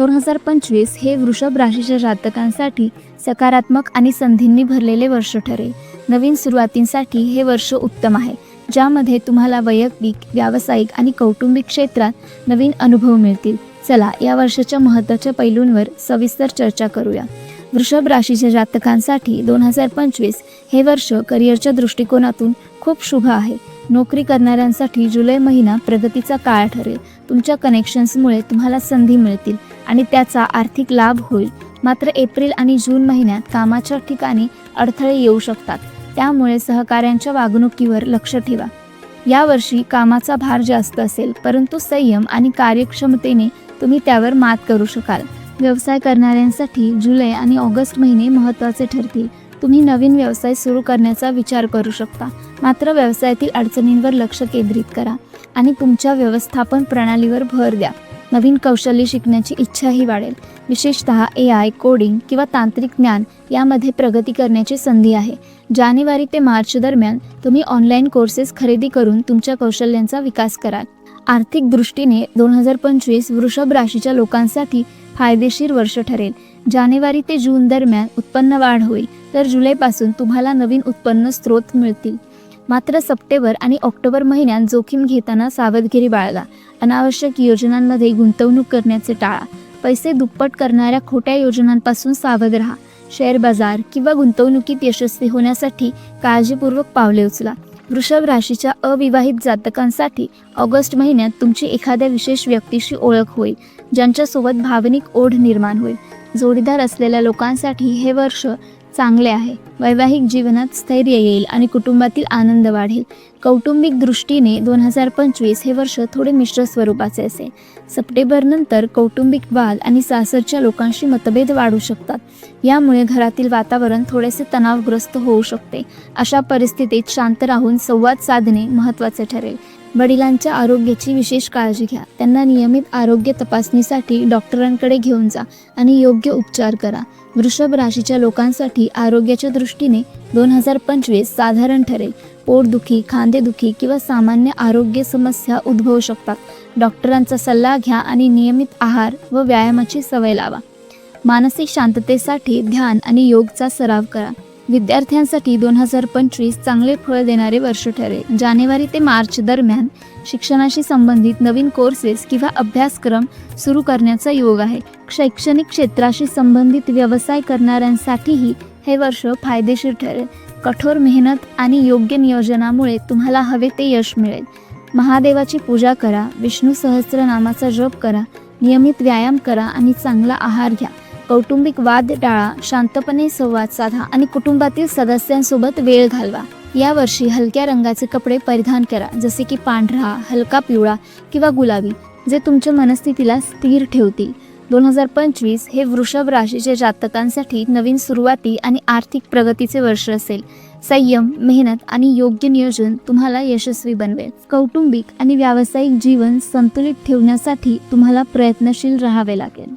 दोन हजार पंचवीस हे वृषभ राशीच्या जातकांसाठी सकारात्मक आणि संधींनी भरलेले वर्ष ठरेल. नवीन सुरुवातींसाठी हे वर्ष उत्तम आहे ज्यामध्ये तुम्हाला वैयक्तिक व्यावसायिक आणि कौटुंबिक क्षेत्रात नवीन अनुभव मिळतील. चला या वर्षाच्या महत्त्वाच्या पैलूंवर सविस्तर चर्चा करूया. वृषभ राशीच्या जातकांसाठी दोन हजार पंचवीस हे वर्ष करिअरच्या दृष्टिकोनातून खूप शुभ आहे. नोकरी करणाऱ्यांसाठी जुलै महिना प्रगतीचा काळ ठरेल. तुमच्या कनेक्शन्समुळे तुम्हाला संधी मिळतील. आणि त्याचा आर्थिक लाभ होईल. मात्र एप्रिल आणि जून महिन्यात कामाच्या ठिकाणी अडथळे येऊ शकतात. त्यामुळे सहकाऱ्यांच्या वागणुकीवर लक्ष ठेवा. यावर्षी कामाचा भार जास्त असेल परंतु संयम आणि कार्यक्षमतेने तुम्ही त्यावर मात करू शकाल. व्यवसाय करणाऱ्यांसाठी जुलै आणि ऑगस्ट महिने महत्त्वाचे ठरतील. तुम्ही नवीन व्यवसाय सुरू करण्याचा विचार करू शकता. मात्र व्यवसायातील अडचणींवर लक्ष केंद्रित करा आणि तुमच्या व्यवस्थापन प्रणालीवर भर द्या. नवीन कौशल्य शिकण्याची इच्छाही वाढेल. विशेषतः ए आय कोडिंग किंवा तांत्रिक ज्ञान यामध्ये प्रगती करण्याची संधी आहे. जानेवारी ते मार्च दरम्यान तुम्ही ऑनलाईन कोर्सेस खरेदी करून तुमच्या कौशल्यांचा विकास कराल. आर्थिक दृष्टीने दोन हजार पंचवीस वृषभ राशीच्या लोकांसाठी फायदेशीर वर्ष ठरेल. जानेवारी ते जून दरम्यान उत्पन्न वाढ होईल. तर जुलैपासून तुम्हाला नवीन उत्पन्न स्रोत मिळतील. मात्र सप्टेंबर आणि ऑक्टोबर महिन्यात जोखीम घेताना सावधगिरी बाळगा. अनावश्यक योजनांमध्ये गुंतवणूक करण्याचे टाळा. पैसे दुप्पट करणाऱ्या खोट्या योजनांपासून सावध राहा. शेअर बाजार किंवा गुंतवणुकीत यशस्वी होण्यासाठी काळजीपूर्वक पावले उचला. वृषभ राशीच्या अविवाहित जातकांसाठी ऑगस्ट महिन्यात तुमची एखाद्या विशेष व्यक्तीशी ओळख होईल ज्यांच्यासोबत भावनिक ओढ निर्माण होईल. जोडीदार असलेल्या लोकांसाठी हे वर्ष चांगले आहे. वैवाहिक जीवनात स्थैर्य येईल आणि कुटुंबातील आनंद वाढेल. कौटुंबिक दृष्टीने दोन हजार पंचवीस हे वर्ष थोडे मिश्र स्वरूपाचे असेल सप्टेंबरनंतर कौटुंबिक वाद आणि सासरच्या लोकांशी मतभेद वाढू शकतात. यामुळे घरातील वातावरण थोडेसे तणावग्रस्त होऊ शकते. अशा परिस्थितीत शांत राहून संवाद साधणे महत्त्वाचे ठरेल. वडिलांच्या आरोग्याची विशेष काळजी घ्या. त्यांना नियमित आरोग्य तपासणीसाठी डॉक्टरांकडे घेऊन जा आणि योग्य उपचार करा. वृषभ राशीच्या लोकांसाठी आरोग्याच्या दृष्टीने दोन हजार पंचवीस साधारण ठरेल. पोटदुखी खांदेदुखी किंवा सामान्य आरोग्य समस्या उद्भवू शकतात. डॉक्टरांचा सल्ला घ्या आणि नियमित आहार व व्यायामाची सवय लावा. मानसिक शांततेसाठी ध्यान आणि योगचा सराव करा. विद्यार्थ्यांसाठी दोन हजार पंचवीस चांगले फळ देणारे वर्ष ठरेल. जानेवारी ते मार्च दरम्यान शिक्षणाशी संबंधित नवीन कोर्सेस किंवा अभ्यासक्रम सुरू करण्याचा योग आहे. शैक्षणिक क्षेत्राशी संबंधित व्यवसाय करणाऱ्यांसाठीही हे वर्ष फायदेशीर ठरेल. कठोर मेहनत आणि योग्य नियोजनामुळे तुम्हाला हवे ते यश मिळेल. महादेवाची पूजा करा विष्णू सहस्रनामाचा जप करा नियमित व्यायाम करा आणि चांगला आहार घ्या. कौटुंबिक वाद टाळा शांतपणे संवाद साधा आणि कुटुंबातील सदस्यांसोबत वेळ घालवा. यावर्षी हलक्या रंगाचे कपडे परिधान करा जसे की पांढरा हलका पिवळा किंवा गुलाबी जे तुमच्या मनस्थितीला स्थिर ठेवतील. दोन हजार पंचवीस हे वृषभ राशीच्या जातकांसाठी नवीन सुरुवाती आणि आर्थिक प्रगतीचे वर्ष असेल. संयम मेहनत आणि योग्य नियोजन तुम्हाला यशस्वी बनवेल. कौटुंबिक आणि व्यावसायिक जीवन संतुलित ठेवण्यासाठी तुम्हाला प्रयत्नशील राहावे लागेल.